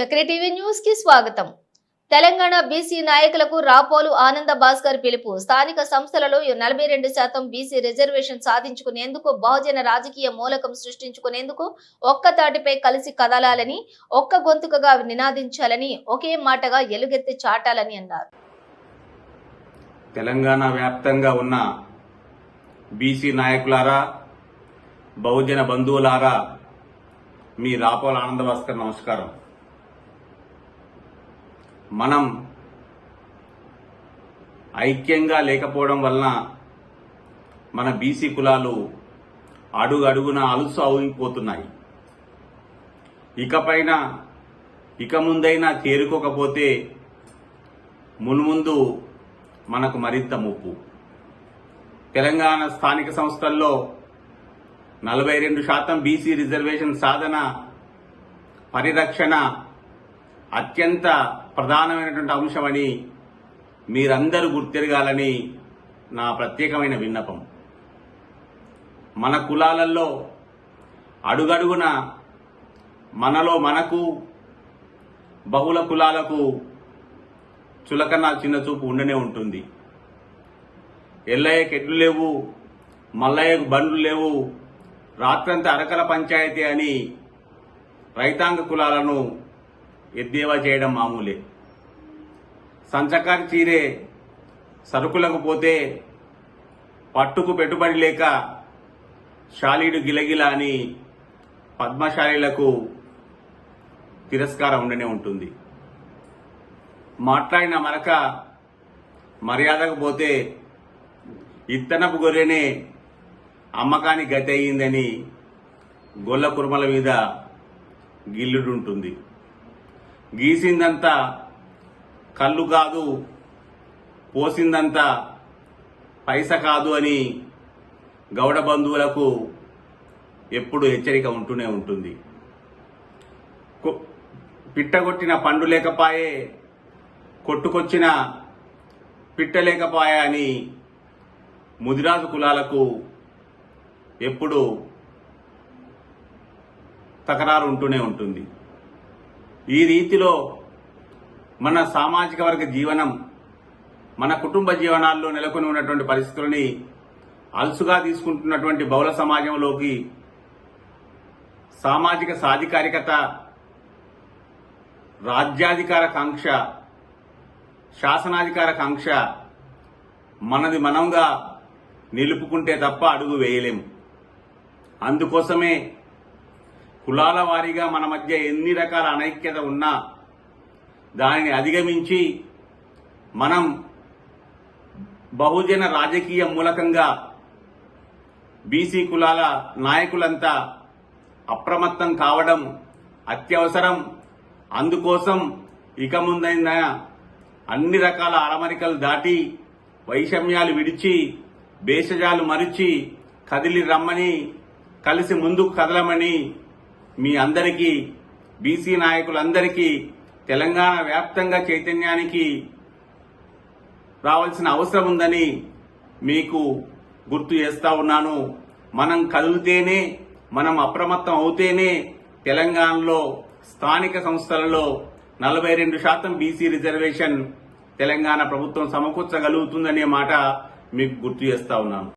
Chakri TV న్యూస్కి స్వాగతం. Telangana BC నాయకులకు రాపోలు ఆనంద భాస్కర్ పిలుపు. స్థానిక సంస్థలలో నలభై రెండు శాతం బీసీ రిజర్వేషన్ సాధించుకునేందుకు బహుజన రాజకీయ మూలకం సృష్టించుకునేందుకు ఒక్క తాటిపై కలిసి కదలాలని ఒక్క గొంతుకగా నినాదించాలని ఒకే మాటగా ఎలుగెత్తి చాటాలని అన్నారు. తెలంగాణ వ్యాప్తంగా ఉన్న బీసీ నాయకులారా బహుజన బంధువులారా మీ రాపోల ఆనంద భాస్కర్ నమస్కారం. మనం ఐక్యంగా లేకపోవడం వలన మన బీసీ కులాలు అడుగు అడుగున అలుసు అవుపోతున్నాయి ఇకపైన ఇక ముందైనా తేరుకోకపోతే మున్ముందు మనకు మరింత ముప్పు. తెలంగాణ స్థానిక సంస్థల్లో నలభై రెండు శాతం బీసీ రిజర్వేషన్ సాధన పరిరక్షణ అత్యంత ప్రధానమైనటువంటి అంశమని మీరందరూ గుర్తెరగాలని నా ప్రత్యేకమైన విన్నపం. మన కులాలలో అడుగడుగున మనలో మనకు బహుళ కులాలకు చులకన చిన్న చూపు ఉండనే ఉంటుంది. ఎల్లయ్యకి ఎడ్లు లేవు మల్లయ్యకు బండ్లు లేవు రాత్రంతా అరకల పంచాయతీ అని రైతాంగ కులాలను ఎద్దేవా చేయడం మామూలే. సంచకారి చీరే సరుకులకు పోతే పట్టుకు పెట్టుబడి లేక శాలీడు గిలగిల అని పద్మశాలీలకు తిరస్కారం ఉండనే ఉంటుంది. మాట్లాడిన మరక మర్యాదకు పోతే ఇత్తనపు గొర్రెనే అమ్మకానికి గతి అయ్యిందని గొల్ల కుర్మల మీద గిల్లుడుంటుంది. గీసిందంతా కళ్ళు కాదు పోసిందంతా పైస కాదు అని గౌడ బంధువులకు ఎప్పుడు హెచ్చరిక ఉంటూనే ఉంటుంది. పిట్టగొట్టిన పండు లేకపాయే కొట్టుకొచ్చిన పిట్ట లేకపాయే అని ముదిరాజు కులాలకు ఎప్పుడు తకరారు ఉంటూనే ఉంటుంది. ఈ రీతిలో మన సామాజిక వర్గ జీవనం మన కుటుంబ జీవనాల్లో నెలకొని ఉన్నటువంటి పరిస్థితులని అలుసుగా తీసుకుంటున్నటువంటి బౌల సమాజంలోకి సామాజిక సాధికారికత రాజ్యాధికార కాంక్ష శాసనాధికార కాంక్ష మనది మనంగా నిలుపుకుంటే తప్ప అడుగు వేయలేము. అందుకోసమే కులాల వారీగా మన మధ్య ఎన్ని రకాల అనైక్యత ఉన్నా దానిని అధిగమించి మనం బహుజన రాజకీయ మూలకంగా బీసీ కులాల నాయకులంతా అప్రమత్తం కావడం అత్యవసరం. అందుకోసం ఇక ముందైన అన్ని రకాల అరమరికలు దాటి వైషమ్యాలు విడిచి భేషజాలు మరిచి కదిలి రమ్మని కలిసి ముందుకు కదలమని మీ అందరికీ బీసీ నాయకులందరికీ తెలంగాణ వ్యాప్తంగా చైతన్యానికి రావాల్సిన అవసరం ఉందని మీకు గుర్తు చేస్తా ఉన్నాను. మనం కదిలితేనే మనం అప్రమత్తం అవుతేనే తెలంగాణలో స్థానిక సంస్థలలో నలభై రెండు శాతం బీసీ రిజర్వేషన్ తెలంగాణ ప్రభుత్వం సమకూర్చగలుగుతుందనే మాట మీకు గుర్తు చేస్తా ఉన్నాను.